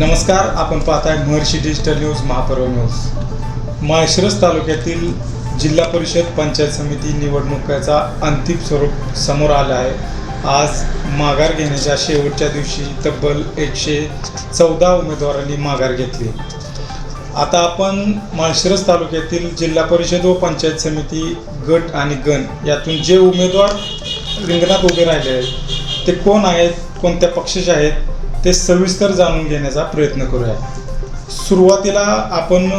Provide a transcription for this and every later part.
नमस्कार आपण पाहताय Maharshi digital news Mahaparv news Malshiras तालुक्यातील जिल्हा परिषद पंचायत समिती निवडणुकीचा अंतिम स्वरूप समोर आलं आहे. आज माघार घेण्याच्या शेवटच्या दिवशी तब्बल एकशे चौदा उमेदवारांनी माघार घेतली. आता आपण माळशिरस तालुक्यातील जिल्हा परिषद व पंचायत समिती गट आणि गण यातून जे उमेदवार रिंगणात उभे राहिले आहेत ते कोण आहेत कोणत्या पक्षाचे आहेत ते सविस्तर जाणून घेण्याचा प्रयत्न करूया. सुरुवातीला आपण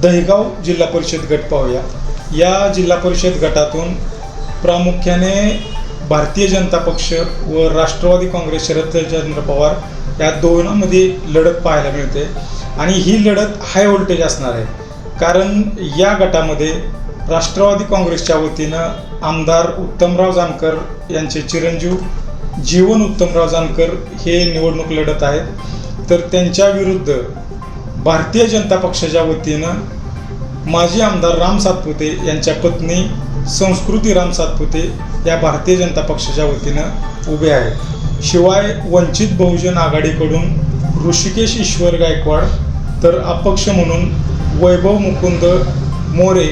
दहेगाव जिल्हा परिषद गट पाहूया. या जिल्हा परिषद गटातून प्रामुख्याने भारतीय जनता पक्ष व राष्ट्रवादी काँग्रेस शरदचंद्र पवार या दोनांमध्ये लढत पाहायला मिळते. आणि ही लढत हाय व्होल्टेज असणार आहे. कारण या गटामध्ये राष्ट्रवादी काँग्रेसच्या वतीनं आमदार उत्तमराव जानकर यांचे चिरंजीव जीवन उत्तमराव जानकर हे निवडणूक लढत आहेत. तर त्यांच्या विरुद्ध भारतीय जनता पक्षाच्या वतीनं माजी आमदार राम सातपुते यांच्या पत्नी संस्कृती राम सातपुते या भारतीय जनता पक्षाच्या वतीनं उभे आहेत. शिवाय वंचित बहुजन आघाडीकडून ऋषिकेश ईश्वर गायकवाड तर अपक्ष म्हणून वैभव मुकुंद मोरे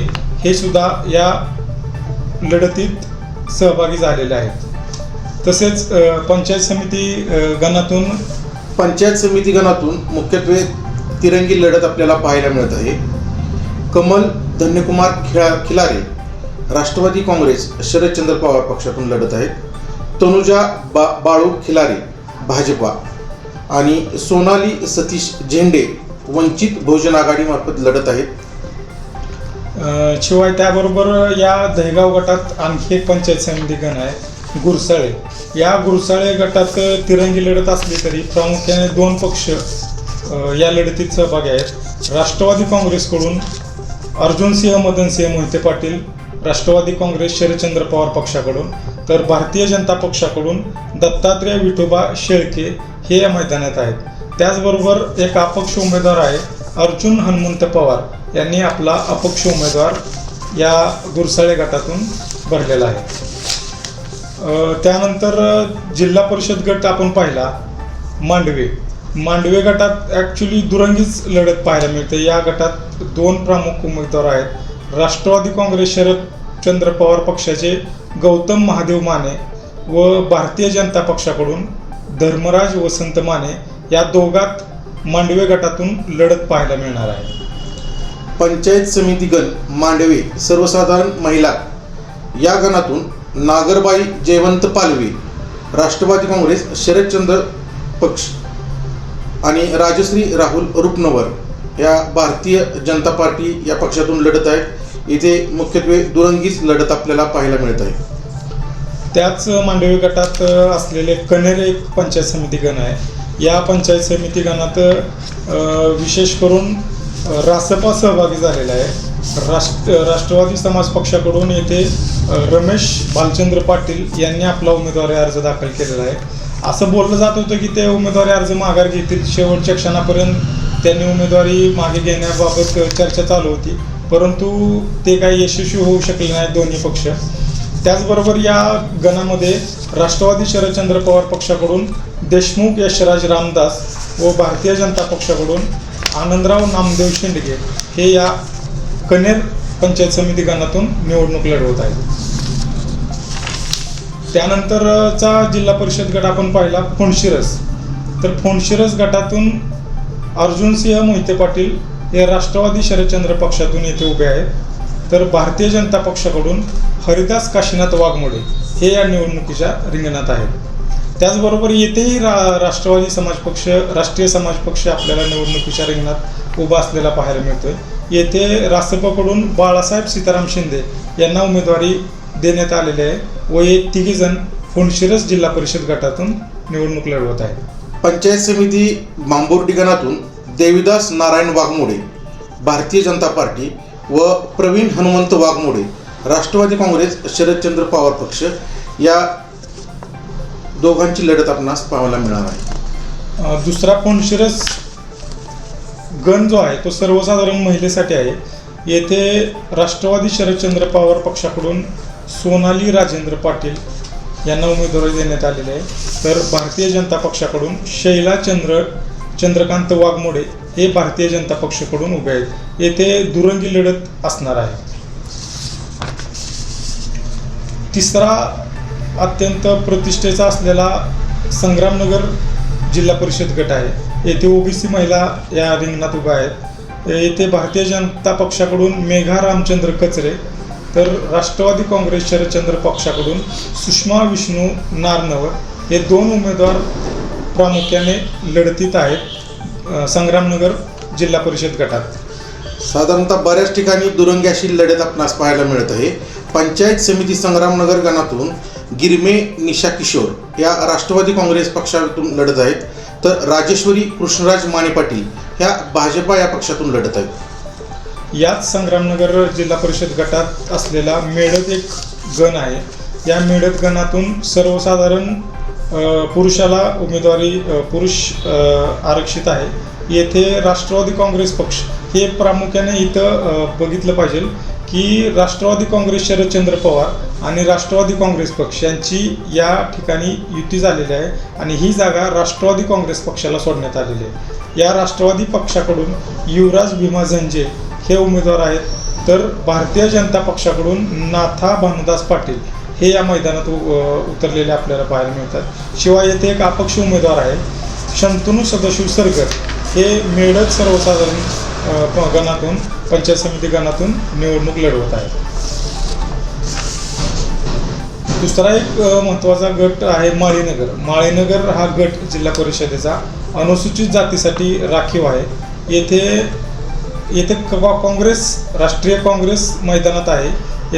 हे सुद्धा या लढतीत सहभागी झालेले आहेत. तसेच पंचायत समिती गणातून पंचायत समिती गणातून मुख्यत्वे तिरंगी लढत आपल्याला पाहायला मिळत आहे. कमल धन्यकुमार खिळा खिलारे राष्ट्रवादी काँग्रेस शरदचंद्र पवार पक्षातून लढत आहेत. तनुजा बा बाळू खिलारे भाजपा. आणि सोनाली सतीश झेंडे वंचित बहुजन आघाडीमार्फत लढत आहेत. शिवाय त्याबरोबर या दहेगाव गटात आणखी एक पंचायत समिती गण आहे गुरसाळे. या गुरसाळे गटात तिरंगी लढत असली तरी प्रामुख्याने दोन पक्ष या लढतीत सहभागी आहेत. राष्ट्रवादी काँग्रेसकडून अर्जुनसिंह मदनसिंह मोहिते पाटील राष्ट्रवादी काँग्रेस शरदचंद्र पवार पक्षाकडून तर भारतीय जनता पक्षाकडून दत्तात्रय विठोबा शेळके हे या मैदानात आहेत. त्याचबरोबर एक अपक्ष उमेदवार आहे अर्जुन हनुमंत पवार. यांनी आपला अपक्ष उमेदवार या गुरसाळे गटातून भरलेला आहे. त्यानंतर जिल्हा परिषद गट आपण पाहिला मांडवे. मांडवे गटात ॲक्च्युली दुरंगीच लढत पाहायला मिळते. या गटात दोन प्रमुख उमेदवार आहेत. राष्ट्रवादी काँग्रेस शरदचंद्र पवार पक्षाचे गौतम महादेव माने व भारतीय जनता पक्षाकडून धर्मराज वसंत माने या दोघात मांडवे गटातून लढत पाहायला मिळणार आहे. पंचायत समिती गण मांडवे सर्वसाधारण महिला या गणातून नागरबाई जयवंत पालवी राष्ट्रवादी काँग्रेस शरदचंद्र पक्ष आणि राजश्री राहुल रुपनवर या भारतीय जनता पार्टी या पक्षातून लढत आहेत. इथे मुख्यत्वे दुरंगीच लढत आपल्याला पाहायला मिळत आहे. त्याच मांडवी गटात असलेले कनेर एक पंचायत समिती गण आहे. या पंचायत समिती गणात विशेष करून रासपा सहभागी झालेला आहे. राष्ट्र राष्ट्रवादी समाज पक्षाकडून येथे रमेश भालचंद्र पाटील यांनी आपला उमेदवारी अर्ज दाखल केलेला आहे. असं बोललं जात होतं की ते उमेदवारी अर्ज माघार घेतील. शेवटच्या क्षणापर्यंत त्यांनी उमेदवारी मागे घेण्याबाबत चर्चा चालू होती. परंतु ते काही यशस्वी होऊ शकले नाही दोन्ही पक्ष. त्याचबरोबर या गणामध्ये राष्ट्रवादी शरदचंद्र पवार पक्षाकडून देशमुख यशराज रामदास व भारतीय जनता पक्षाकडून आनंदराव नामदेव शिंदगे हे या कनेर पंचायत समिती गणातून निवडणूक लढवत आहे. त्यानंतरचा जिल्हा परिषद गट आपण पाहिला फोणशिरस तर फोणशिरस गटातून अर्जुनसिंह मोहिते पाटील हे राष्ट्रवादी शरदचंद्र पक्षातून येथे उभे आहेत. तर भारतीय जनता पक्षाकडून हरिदास काशीनाथ वाघमोडे हे या निवडणुकीच्या रिंगणात आहेत. त्याचबरोबर येथेही रा राष्ट्रवादी समाज पक्ष राष्ट्रीय समाज पक्ष आपल्याला निवडणुकीच्या रिंगणात उभा असलेला पाहायला मिळतोय. येथे रासपकडून बाळासाहेब सीताराम शिंदे यांना उमेदवारी देण्यात आलेली आहे व हे तिघेजण फोंडशिरस जिल्हा परिषद गटातून निवडणूक लढवत आहेत. पंचायत समिती बांबोर्डी गणातून देविदास नारायण वाघमोडे भारतीय जनता पार्टी व प्रवीण हनुमंत वाघमोडे राष्ट्रवादी काँग्रेस शरदचंद्र पवार पक्ष या दोघांची लढत आपणास पाहायला मिळणार आहे. दुसरा फोंडशिरस गण जो आहे तो सर्वसाधारण महिलेसाठी आहे. येथे राष्ट्रवादी शरदचंद्र पवार पक्षाकडून सोनाली राजेंद्र पाटील यांना उमेदवारी देण्यात आलेली आहे. तर भारतीय जनता पक्षाकडून शैलाचंद्र चंद्रकांत वाघमोडे हे भारतीय जनता पक्षाकडून उभे आहेत. येथे दुरंगी लढत असणार आहे. तिसरा अत्यंत प्रतिष्ठेचा असलेला संग्रामनगर जिल्हा परिषद गट आहे. येथे ओबीसी महिला या रिंगणात उभ्या आहेत. येथे भारतीय जनता पक्षाकडून मेघा रामचंद्र कचरे तर राष्ट्रवादी काँग्रेस शरदचंद्र पक्षाकडून सुषमा विष्णू नारनवर हे दोन उमेदवार प्रामुख्याने लढतीत आहेत संग्रामनगर जिल्हा परिषद गटात. साधारणतः बऱ्याच ठिकाणी दुरंग्याशी लढत आपणास पाहायला मिळत आहे पंचायत समिती संग्रामनगर गणातून गिरमे निशा किशोर या राष्ट्रवादी काँग्रेस पक्षातून लढत आहेत. तर राजेश्वरी कृष्णराज माने पाटील ह्या भाजपा या पक्षातून लढत आहेत. याच संग्रामनगर जिल्हा परिषद गटात असलेला मेळत एक गण आहे. या मेळत गणातून सर्वसाधारण पुरुषाला उमेदवारी पुरुष आरक्षित आहे. येथे राष्ट्रवादी काँग्रेस पक्ष हे प्रामुख्याने इथं बघितलं पाहिजे. की राष्ट्रवादी काँग्रेस शरदचंद्र पवार आणि राष्ट्रवादी काँग्रेस पक्ष यांची या ठिकाणी युती झालेली आहे आणि ही जागा राष्ट्रवादी काँग्रेस पक्षाला सोडण्यात आलेली आहे. या राष्ट्रवादी पक्षाकडून युवराज भीमा झंजे हे उमेदवार आहेत. तर भारतीय जनता पक्षाकडून नाथा भानुदास पाटील हे या मैदानात उ- उतरलेले आपल्याला पाहायला मिळतात. शिवाय येथे एक अपक्ष उमेदवार आहे शंतनू सदाशिव सरगर. हे मेळत सर्वसाधारण गणातून पंचायत समिती गणातून निवडणूक लढवत आहे दुसरा एक महत्त्वाचा गट आहे माळीनगर. माळीनगर हा गट जिल्हा परिषदेचा अनुसूचित जातीसाठी राखीव आहे. येथे येथे क- काँग्रेस राष्ट्रीय काँग्रेस मैदानात आहे.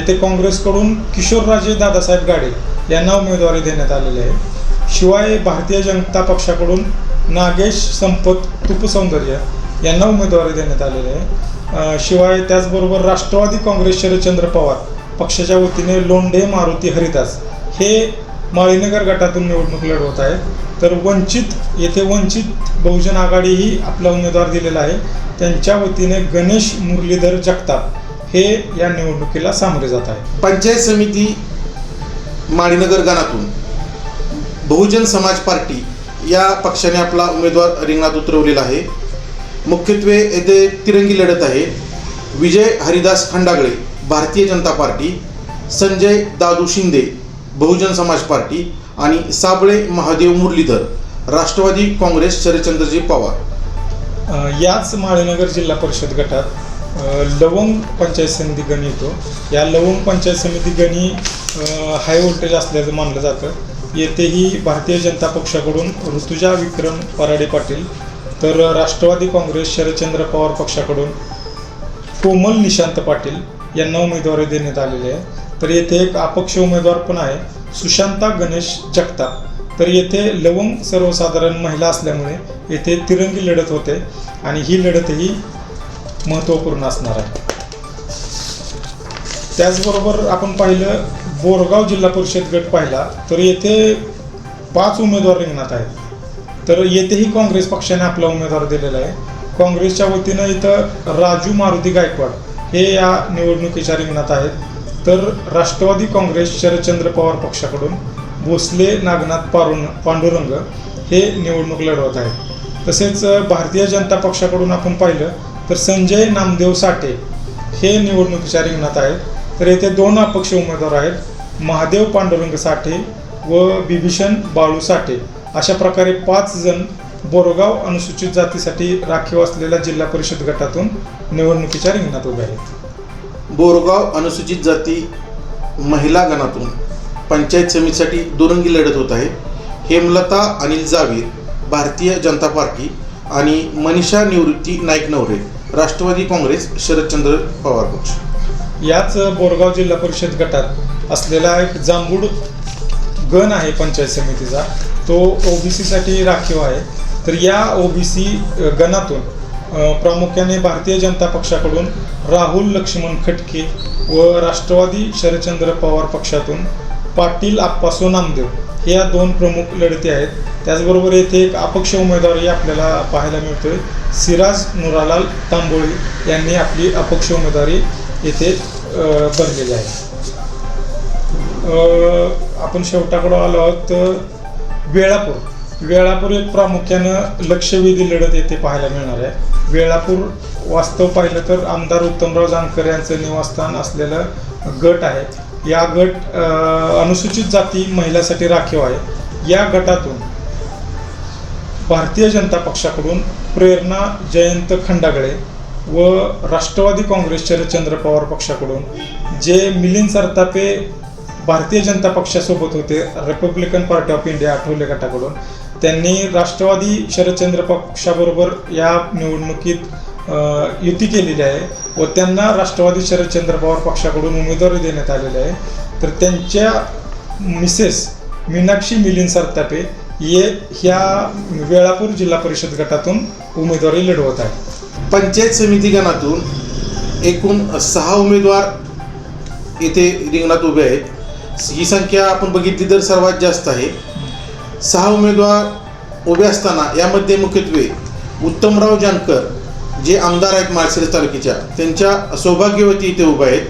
येथे काँग्रेसकडून किशोरराजे दादासाहेब गाडे यांना उमेदवारी देण्यात आलेली आहे. शिवाय भारतीय जनता पक्षाकडून नागेश संपत तुपसौंदर्य यांना उमेदवारी देण्यात आलेली आहे. शिवाय त्याचबरोबर राष्ट्रवादी काँग्रेस शरदचंद्र पवार पक्षाच्या वतीने लोंढे मारुती हरिदास हे माळीनगर गटातून निवडणूक लढवत आहेत. तर वंचित येथे वंचित बहुजन आघाडीही आपला उमेदवार दिलेला आहे. त्यांच्या वतीने गणेश मुरलीधर जगताप हे या निवडणुकीला सामोरे जात आहे पंचायत समिती माळीनगर गणातून बहुजन समाज पार्टी या पक्षाने आपला उमेदवार रिंगणात उतरवलेला आहे. मुख्यत्वे येथे तिरंगी लढत आहे. विजय हरिदास खंडागळे भारतीय जनता पार्टी संजय दादू शिंदे बहुजन समाज पार्टी आणि साबळे महादेव मुरलीधर राष्ट्रवादी काँग्रेस शरदचंद्रजी पवार. याच माळीनगर जिल्हा परिषद गटात लवंग पंचायत समिती गण येतो. या लवंग पंचायत समिती गणी हाय व्होल्टेज असल्याचं मानलं जातं. येथेही भारतीय जनता पक्षाकडून ऋतुजा विक्रम पराडे पाटील तर राष्ट्रवादी काँग्रेस शरदचंद्र पवार पक्षाकडून कोमल निशांत पाटील यांना उमेदवारी देण्यात आलेली आहे. तर येथे एक अपक्ष उमेदवार पण आहे सुशांता गणेश जगताप. तर येथे लवंग सर्वसाधारण महिला असल्यामुळे येथे तिरंगी लढत होते आणि ही लढतही महत्त्वपूर्ण असणार आहे. त्याचबरोबर आपण पाहिलं बोरगाव जिल्हा परिषद गट पाहिला तर येथे पाच उमेदवार रिंगणात आहेत. तर येथेही काँग्रेस पक्षाने आपला उमेदवार दिलेला आहे. काँग्रेसच्या वतीनं इथं राजू मारुती गायकवाड हे या निवडणुकीच्या रिंगणात आहेत. तर राष्ट्रवादी काँग्रेस शरदचंद्र पवार पक्षाकडून भोसले नागनाथ पारुण पांडुरंग हे निवडणूक लढवत आहेत. तसेच भारतीय जनता पक्षाकडून आपण पाहिलं तर संजय नामदेव साठे हे निवडणुकीच्या रिंगणात आहेत. तर येथे दोन अपक्ष उमेदवार आहेत. महादेव पांडुरंग साठे व बिभीषण बाळू साठे. अशा प्रकारे पाच जण बोरगाव अनुसूचित जातीसाठी राखीव असलेल्या जिल्हा परिषद गटातून निवडणुकीच्या रिंगणात उभे आहेत. बोरगाव अनुसूचित जाती महिला गणातून पंचायत समितीसाठी दुरंगी लढत होत आहे. हेमलता अनिल जावीर भारतीय जनता पार्टी आणि मनीषा निवृत्ती नाईक नवरे राष्ट्रवादी काँग्रेस शरदचंद्र पवार पक्ष. याच बोरगाव जिल्हा परिषद गटात असलेला एक जांभूड गण आहे पंचायत समितीचा तो ओबीसीसाठी राखीव आहे. तर या ओबीसी गणातून प्रामुख्याने भारतीय जनता पक्षाकडून राहुल लक्ष्मण खटके व राष्ट्रवादी शरदचंद्र पवार पक्षातून पाटील आप्पासो नामदेव हे या दोन प्रमुख लढती आहेत. त्याचबरोबर येथे एक अपक्ष उमेदवारही आपल्याला पाहायला मिळतोय. सिराज नुरालाल तांबोळी यांनी आपली अपक्ष उमेदवारी येथे भरलेली आहे. आपण शेवटाकडं आलो आहोत तर वेळापूर. वेळापूर एक प्रामुख्यानं लक्षवेधी लढत येथे पाहायला मिळणार आहे. वेळापूर वास्तव पाहिलं तर आमदार उत्तमराव जानकर यांचं निवासस्थान असलेलं गट आहे. या गट अनुसूचित जाती महिलासाठी राखीव आहे. या गटातून भारतीय जनता पक्षाकडून प्रेरणा जयंत खंडागळे व राष्ट्रवादी काँग्रेस शरदचंद्र पवार पक्षाकडून जे मिलिंद सरतापे भारतीय जनता पक्षासोबत होते Republican party of India Athawale गटाकडून. त्यांनी राष्ट्रवादी शरदचंद्र पक्षाबरोबर या निवडणुकीत युती केलेली आहे व त्यांना राष्ट्रवादी शरदचंद्र पवार पक्षाकडून उमेदवारी देण्यात आलेली आहे. तर त्यांच्या मिसेस मीनाक्षी मिलिंद सरतापे ये ह्या वेळापूर जिल्हा परिषद गटातून उमेदवारी लढवत आहे पंचायत समिती गणातून एकूण सहा उमेदवार येथे रिंगणात उभे आहेत. ही संख्या आपण बघितली तर सर्वात जास्त आहे. सहा उमेदवार उभे असताना यामध्ये मुख्यत्वे उत्तमराव जानकर जे आमदार आहेत माळशिरस तालुक्याच्या त्यांच्या सौभाग्यवती इथे उभे आहेत.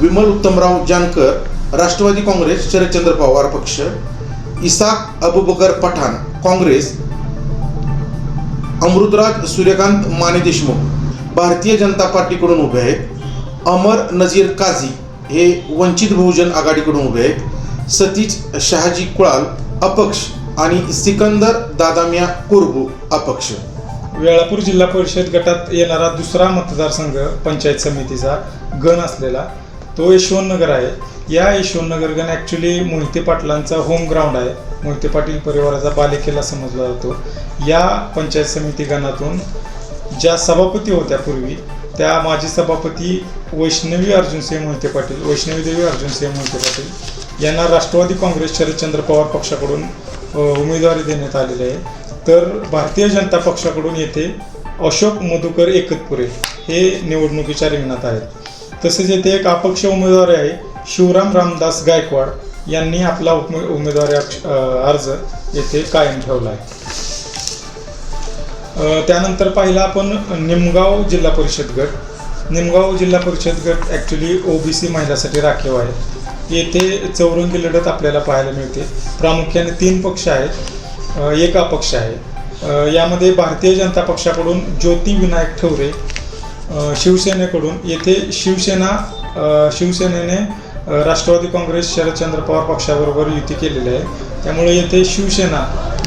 विमल उत्तमराव जानकर राष्ट्रवादी काँग्रेस शरदचंद्र पवार पक्ष इसाक अबुबकर पठाण काँग्रेस अमृतराज सूर्यकांत माने देशमुख भारतीय जनता पार्टीकडून उभे आहेत. अमर नजीर काझी हे वंचित बहुजन आघाडीकडून उभे आहेत. सतीश शहाजी कुळाल अपक्ष आणि सिकंदर दादामिया कुरबू अपक्ष. वेळापूर जिल्हा परिषद गटात येणारा दुसरा मतदारसंघ पंचायत समितीचा गण असलेला तो यशवंतनगर आहे. या यशवंतनगर गण ॲक्च्युली मोहिते पाटलांचा होम ग्राउंड आहे. मोहिते पाटील परिवाराचा बालेकिल्ला समजला जातो. या पंचायत समिती गणातून ज्या सभापती होत्या पूर्वी त्या माजी सभापती वैष्णवी अर्जुनसिंह मोहिते पाटील वैष्णवी देवी अर्जुनसिंह मोहिते पाटील यांना राष्ट्रवादी काँग्रेस शरदचंद्र पवार पक्षाकडून उमेदवारी देण्यात आलेली आहे. तर भारतीय जनता पक्षाकडून येथे अशोक मधुकर एकतपुरे हे निवडणुकीच्या रिंगणात आहेत. तसेच येथे एक अपक्ष उमेदवार आहे शिवराम रामदास गायकवाड यांनी आपला उमेदवारी अक्ष- अर्ज येथे कायम ठेवला आहे. त्यानंतर पाहिला आपण निमगाव जिल्हा परिषद गट. निमगाव जिल्हा परिषद गट ॲक्च्युली ओबीसी महिलासाठी राखीव आहे. येथे चौरंगी लढत आपल्याला पाहायला मिळते. प्रामुख्याने तीन पक्ष आहेत. एक अपक्ष आहे. यामध्ये भारतीय जनता पक्षाकडून ज्योती विनायक ठवरे शिवसेनेकडून येथे शिवसेना शिवसेनेने राष्ट्रवादी काँग्रेस शरदचंद्र पवार पक्षाबरोबर युती केलेली आहे. त्यामुळे येथे शिवसेना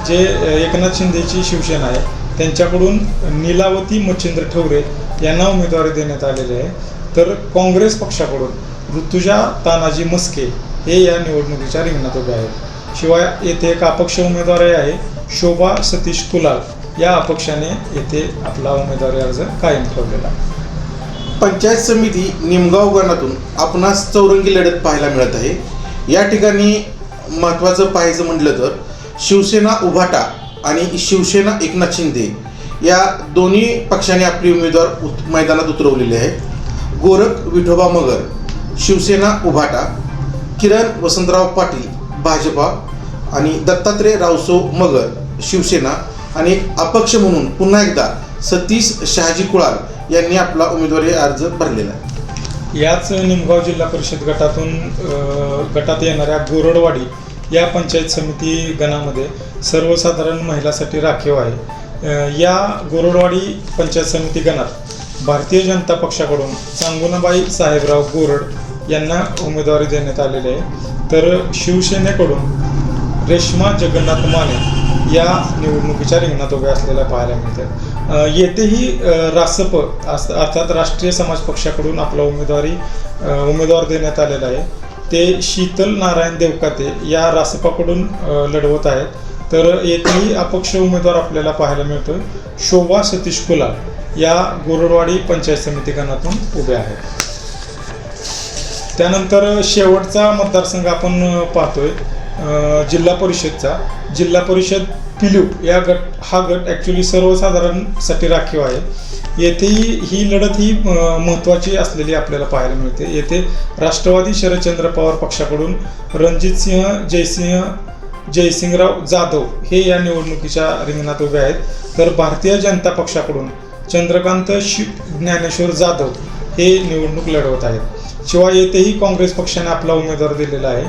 जे एकनाथ शिंदेची शिवसेना आहे त्यांच्याकडून नीलावती मच्छिंद्र ठवरे यांना उमेदवारी देण्यात आलेली आहे. तर काँग्रेस पक्षाकडून ऋतुजा तानाजी मस्के हे या निवडणुकीच्या रिंगणात उभे आहेत. शिवाय येथे एक अपक्ष उमेदवारी आहे शोभा सतीश कुलाल. या अपक्षाने येथे आपला उमेदवारी अर्ज कायम ठेवलेला पंचायत समिती निमगाव गणातून आपणास चौरंगी लढत पाहायला मिळत आहे. या ठिकाणी महत्त्वाचं पाहायचं म्हटलं तर शिवसेना उभाटा आणि शिवसेना एकनाथ शिंदे या दोन्ही पक्षांनी आपली उमेदवार उत मैदानात उतरवलेले आहेत. गोरख विठोबा मगर शिवसेना उभाटा किरण वसंतराव पाटील भाजपा आणि दत्तात्रय रावसो मगर शिवसेना आणि अपक्ष म्हणून पुन्हा एकदा सतीश शहाजी कुळाल यांनी आपला उमेदवारी अर्ज भरलेला आहे. याच निमगाव जिल्हा परिषद गटातून गटात येणाऱ्या गोरडवाडी या पंचायत समिती गणामध्ये सर्वसाधारण महिलासाठी राखीव आहे. या गोरडवाडी पंचायत समिती गणात भारतीय जनता पक्षाकडून सांगुनाबाई साहेबराव गोरड यांना उमेदवारी देण्यात आलेली आहे. तर शिवसेनेकडून रेश्मा जगन्नाथ माने या निवडणुकीच्या रिंगणात उभ्या असलेल्या पाहायला मिळतात. येथेही रासप अस- अर्थात राष्ट्रीय समाज पक्षाकडून आपला उमेदवारी उमेदवार देण्यात आलेला आहे. ते शीतल नारायण देवकाते या रासपाकडून लढवत आहेत. तर येथेही अपक्ष उमेदवार आपल्याला पाहायला मिळतो शोभा सतीश कुलाल या गोरडवाडी पंचायत समिती गणातून उभे आहेत. त्यानंतर शेवटचा मतदारसंघ आपण पाहतोय जिल्हा परिषदचा. जिल्हा परिषद पिलूप या गट हा गट ॲक्च्युली सर्वसाधारणसाठी राखीव आहे. येथेही ही लढत ही महत्त्वाची असलेली आपल्याला पाहायला मिळते. येथे राष्ट्रवादी शरदचंद्र पवार पक्षाकडून रणजितसिंह जयसिंह जयसिंगराव जाधव हे या निवडणुकीच्या रिंगणात उभे आहेत. तर भारतीय जनता पक्षाकडून चंद्रकांत शि ज्ञानेश्वर जाधव हे निवडणूक लढवत आहेत. शिवाय येथेही काँग्रेस पक्षाने आपला उमेदवार दिलेला आहे.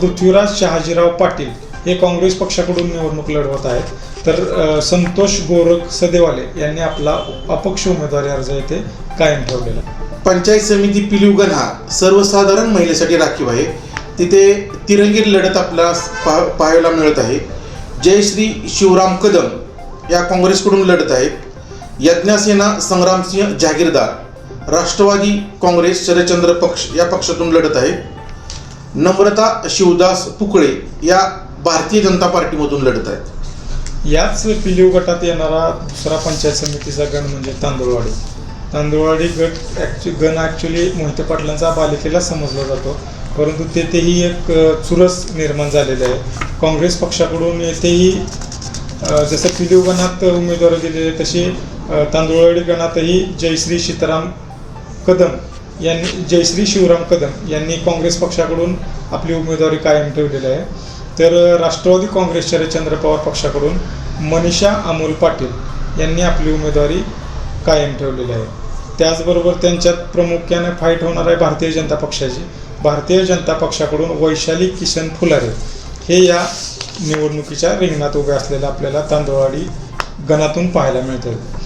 पृथ्वीराज शहाजीराव पाटील हे काँग्रेस पक्षाकडून निवडणूक लढवत आहेत. तर संतोष गोरख सदेवाले यांनी आपला अपक्ष उमेदवारी अर्ज येथे कायम ठेवलेला पंचायत समिती पिलिवगण हा सर्वसाधारण महिलेसाठी राखीव आहे. तिथे तिरंगी लढत आपल्याला पा पाहायला मिळत आहे. जयश्री शिवराम कदम या काँग्रेसकडून लढत आहेत. यज्ञसेना संग्रामसिंह जहागीरदार राष्ट्रवादी काँग्रेस शरदचंद्र पक्ष या पक्षातून लढत आहे. नम्रता शिवदास पुकळे या भारतीय जनता पार्टीमधून लढत आहेत. याच पिलीव गटात येणारा दुसरा पंचायत समितीचा गण म्हणजे तांदूळवाडी. तांदूळवाडी गट ॲक्च्यु गण ॲक्च्युली मोहिते पाटलांचा बालिकेला समजला जातो. परंतु तेथेही एक चुरस निर्माण झालेलं आहे. काँग्रेस पक्षाकडून येथेही जसं पिलीव गणात उमेदवारी दिलेली आहे तशी तांदूळवाडी गणातही जयश्री सीताराम कदम यांनी जयश्री शिवराम कदम यांनी काँग्रेस पक्षाकडून आपली उमेदवारी कायम ठेवलेली आहे. तर राष्ट्रवादी काँग्रेस शरदचंद्र पवार पक्षाकडून मनीषा अमोल पाटील यांनी आपली उमेदवारी कायम ठेवलेली आहे. त्याचबरोबर त्यांच्यात प्रामुख्याने फाईट होणार आहे भारतीय जनता पक्षाची. भारतीय जनता पक्षाकडून वैशाली किशन फुलारे हे या निवडणुकीच्या रिंगणात उभे असलेलं आपल्याला तांदळवाडी गणातून पाहायला मिळतात